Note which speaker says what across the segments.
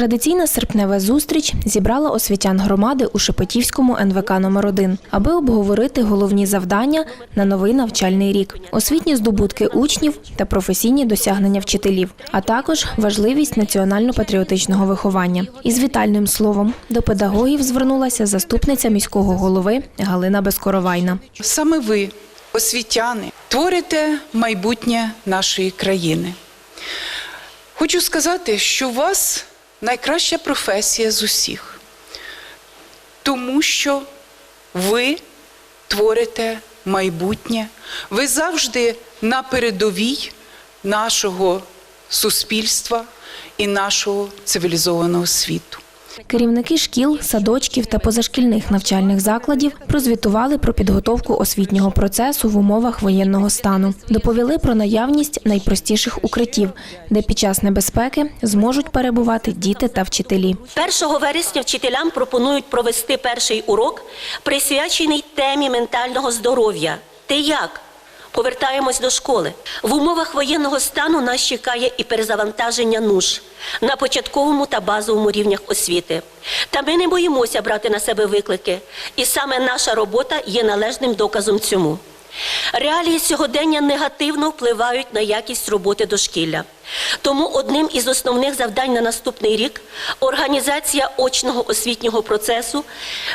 Speaker 1: Традиційна серпнева зустріч зібрала освітян громади у Шепетівському НВК номер 1 аби обговорити головні завдання на новий навчальний рік, освітні здобутки учнів та професійні досягнення вчителів, а також важливість національно-патріотичного виховання. Із вітальним словом до педагогів звернулася заступниця міського голови Галина Безкоровайна.
Speaker 2: Саме ви, освітяни, творите майбутнє нашої країни. Хочу сказати, що вас найкраща професія з усіх, тому що ви творите майбутнє, ви завжди на передовій нашого суспільства і нашого цивілізованого світу.
Speaker 1: Керівники шкіл, садочків та позашкільних навчальних закладів прозвітували про підготовку освітнього процесу в умовах воєнного стану. Доповіли про наявність найпростіших укриттів, де під час небезпеки зможуть перебувати діти та вчителі.
Speaker 3: 1 вересня вчителям пропонують провести перший урок, присвячений темі ментального здоров'я. Ти як? Повертаємось до школи. В умовах воєнного стану нас чекає і перезавантаження нуж на початковому та базовому рівнях освіти. Та ми не боїмося брати на себе виклики, і саме наша робота є належним доказом цьому. Реалії сьогодення негативно впливають на якість роботи дошкілля. Тому одним із основних завдань на наступний рік організація очного освітнього процесу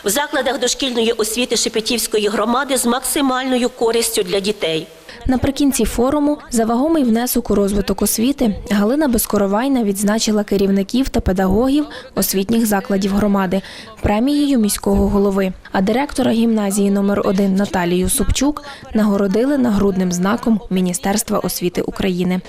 Speaker 3: в закладах дошкільної освіти Шепетівської громади з максимальною користю для дітей.
Speaker 1: Наприкінці форуму за вагомий внесок у розвиток освіти Галина Безкоровайна відзначила керівників та педагогів освітніх закладів громади премією міського голови. А директора гімназії номер 1 Наталію Собчук нагородили нагрудним знаком Міністерства освіти України.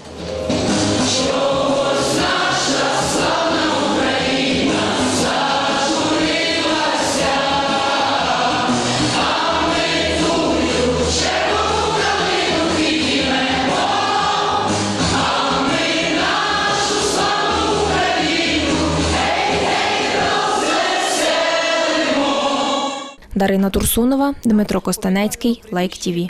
Speaker 1: Дарина Турсунова, Дмитро Костанецький, Лайк ТІВІ.